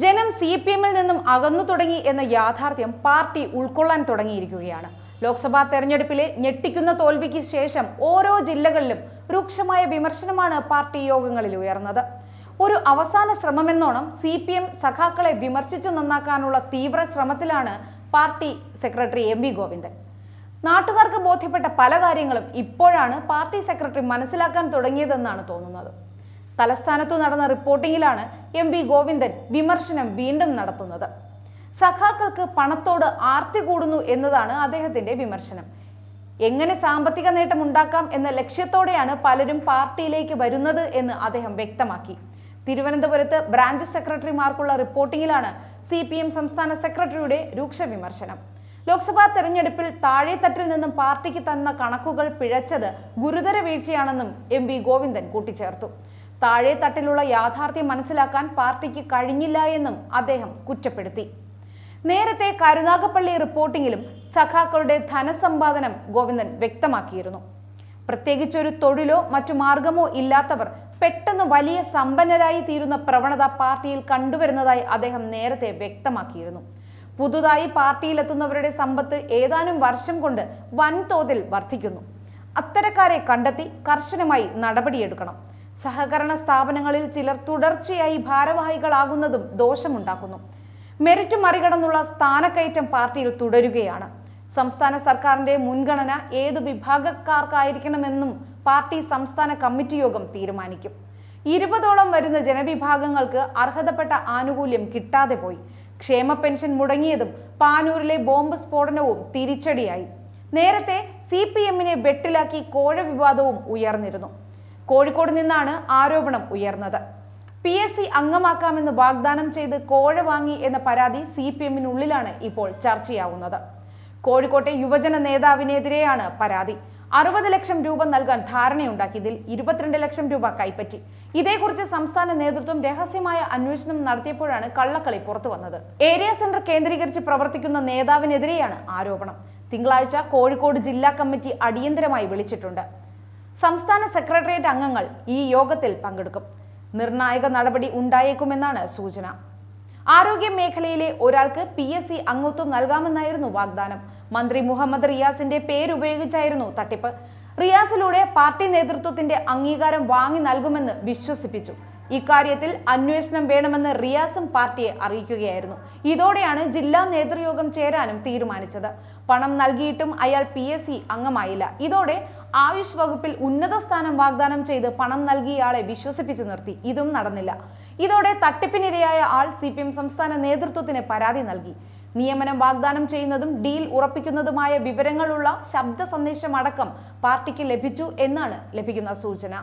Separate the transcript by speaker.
Speaker 1: ജനം C P എമ്മിൽ നിന്നും അകന്നു തുടങ്ങി എന്ന യാഥാർത്ഥ്യം പാർട്ടി ഉൾക്കൊള്ളാൻ തുടങ്ങിയിരിക്കുകയാണ്. ലോക്സഭാ തെരഞ്ഞെടുപ്പിലെ ഞെട്ടിക്കുന്ന തോൽവിക്ക് ശേഷം ഓരോ ജില്ലകളിലും രൂക്ഷമായ വിമർശനമാണ് പാർട്ടി യോഗങ്ങളിൽ ഉയർന്നത്. ഒരു അവസാന ശ്രമമെന്നോണം സി പി എം സഖാക്കളെ വിമർശിച്ചു നന്നാക്കാനുള്ള തീവ്ര ശ്രമത്തിലാണ് party secretary M V Govindan. നാട്ടുകാർക്ക് ബോധ്യപ്പെട്ട പല കാര്യങ്ങളും ഇപ്പോഴാണ് പാർട്ടി സെക്രട്ടറി മനസ്സിലാക്കാൻ തുടങ്ങിയതെന്നാണ് തോന്നുന്നത്. തലസ്ഥാനത്തു നടന്ന റിപ്പോർട്ടിംഗിലാണ് എം ബി ഗോവിന്ദൻ വിമർശനം വീണ്ടും നടത്തുന്നത്. സഖാക്കൾക്ക് പണത്തോട് ആർത്തി കൂടുന്നു എന്നതാണ് അദ്ദേഹത്തിന്റെ വിമർശനം. എങ്ങനെ സാമ്പത്തിക നേട്ടം ഉണ്ടാക്കാം എന്ന ലക്ഷ്യത്തോടെയാണ് പലരും പാർട്ടിയിലേക്ക് വരുന്നത് എന്ന് അദ്ദേഹം വ്യക്തമാക്കി. തിരുവനന്തപുരത്ത് ബ്രാഞ്ച് സെക്രട്ടറിമാർക്കുള്ള റിപ്പോർട്ടിംഗിലാണ് സി പി എം സംസ്ഥാന സെക്രട്ടറിയുടെ രൂക്ഷ വിമർശനം. ലോക്സഭാ തെരഞ്ഞെടുപ്പിൽ താഴെത്തട്ടിൽ നിന്നും പാർട്ടിക്ക് തന്ന കണക്കുകൾ പിഴച്ചത് ഗുരുതര വീഴ്ചയാണെന്നും എം വി ഗോവിന്ദൻ കൂട്ടിച്ചേർത്തു. താഴെ തട്ടിലുള്ള യാഥാർത്ഥ്യം മനസ്സിലാക്കാൻ പാർട്ടിക്ക് കഴിഞ്ഞില്ല എന്നും അദ്ദേഹം കുറ്റപ്പെടുത്തി. നേരത്തെ കരുനാഗപ്പള്ളി റിപ്പോർട്ടിങ്ങിലും സഖാക്കളുടെ ധനസമ്പാദനം ഗോവിന്ദൻ വ്യക്തമാക്കിയിരുന്നു. പ്രത്യേകിച്ചൊരു തൊഴിലോ മറ്റു മാർഗമോ ഇല്ലാത്തവർ പെട്ടെന്ന് വലിയ സമ്പന്നരായി തീരുന്ന പ്രവണത പാർട്ടിയിൽ കണ്ടുവരുന്നതായി അദ്ദേഹം നേരത്തെ വ്യക്തമാക്കിയിരുന്നു. പുതുതായി പാർട്ടിയിലെത്തുന്നവരുടെ സമ്പത്ത് ഏതാനും വർഷം കൊണ്ട് വൻതോതിൽ വർദ്ധിക്കുന്നു. അത്തരക്കാരെ കണ്ടെത്തി കർശനമായി നടപടിയെടുക്കണം. സഹകരണ സ്ഥാപനങ്ങളിൽ ചിലർ തുടർച്ചയായി ഭാരവാഹികളാകുന്നതും ദോഷമുണ്ടാക്കുന്നു. മെറിറ്റ് മറികടന്നുള്ള സ്ഥാനക്കയറ്റം പാർട്ടിയിൽ തുടരുകയാണ്. സംസ്ഥാന സർക്കാരിന്റെ മുൻഗണന ഏത് വിഭാഗക്കാർക്കായിരിക്കണമെന്നും പാർട്ടി സംസ്ഥാന കമ്മിറ്റി യോഗം തീരുമാനിക്കും. ഇരുപതോളം വരുന്ന ജനവിഭാഗങ്ങൾക്ക് അർഹതപ്പെട്ട ആനുകൂല്യം കിട്ടാതെ പോയി. ക്ഷേമ പെൻഷൻ മുടങ്ങിയതും പാനൂരിലെ ബോംബ് സ്ഫോടനവും തിരിച്ചടിയായി. നേരത്തെ സി പി എമ്മിനെ വെട്ടിലാക്കി കോഴ വിവാദവും ഉയർന്നിരുന്നു. കോഴിക്കോട് നിന്നാണ് ആരോപണം ഉയർന്നത്. പി എസ് സി അംഗമാക്കാമെന്ന് വാഗ്ദാനം ചെയ്ത് കോഴ വാങ്ങി എന്ന പരാതി സി പി എമ്മിനുള്ളിലാണ് ഇപ്പോൾ ചർച്ചയാവുന്നത്. കോഴിക്കോട്ടെ യുവജന നേതാവിനെതിരെയാണ് പരാതി. അറുപത് ലക്ഷം രൂപ നൽകാൻ ധാരണയുണ്ടാക്കി ഇതിൽ ഇരുപത്തിരണ്ട് ലക്ഷം രൂപ കൈപ്പറ്റി. ഇതേക്കുറിച്ച് സംസ്ഥാന നേതൃത്വം രഹസ്യമായ അന്വേഷണം നടത്തിയപ്പോഴാണ് കള്ളക്കളി പുറത്തു വന്നത്. ഏരിയ സെന്റർ കേന്ദ്രീകരിച്ച് പ്രവർത്തിക്കുന്ന നേതാവിനെതിരെയാണ് ആരോപണം. തിങ്കളാഴ്ച കോഴിക്കോട് ജില്ലാ കമ്മിറ്റി അടിയന്തരമായി വിളിച്ചിട്ടുണ്ട്. സംസ്ഥാന സെക്രട്ടേറിയറ്റ് അംഗങ്ങൾ ഈ യോഗത്തിൽ പങ്കെടുക്കും. നിർണായക നടപടി ഉണ്ടായേക്കുമെന്നാണ് സൂചന. ആരോഗ്യ മേഖലയിലെ ഒരാൾക്ക് പി എസ് സി അംഗത്വം നൽകാമെന്നായിരുന്നു വാഗ്ദാനം. മന്ത്രി മുഹമ്മദ് റിയാസിന്റെ പേരുപയോഗിച്ചായിരുന്നു തട്ടിപ്പ്. റിയാസിലൂടെ പാർട്ടി നേതൃത്വത്തിന്റെ അംഗീകാരം വാങ്ങി നൽകുമെന്ന് വിശ്വസിപ്പിച്ചു. ഇക്കാര്യത്തിൽ അന്വേഷണം വേണമെന്ന് റിയാസും പാർട്ടിയെ അറിയിക്കുകയായിരുന്നു. ഇതോടെയാണ് ജില്ലാ നേതൃയോഗം ചേരാനും തീരുമാനിച്ചത്. പണം നൽകിയിട്ടും അയാൾ പി അംഗമായില്ല. ഇതോടെ ആയുഷ് വകുപ്പിൽ ഉന്നത സ്ഥാനം വാഗ്ദാനം ചെയ്ത് പണം നൽകിയയാളെ വിശ്വസിപ്പിച്ചു നിർത്തി. ഇതും നടന്നില്ല. ഇതോടെ തട്ടിപ്പിനിരയായ ആൾ സി പി എം സംസ്ഥാന നേതൃത്വത്തിന് പരാതി നൽകി. നിയമനം വാഗ്ദാനം ചെയ്യുന്നതും ഡീൽ ഉറപ്പിക്കുന്നതുമായ വിവരങ്ങളുള്ള ശബ്ദ സന്ദേശമടക്കം പാർട്ടിക്ക് ലഭിച്ചു എന്നാണ് ലഭിക്കുന്ന സൂചന.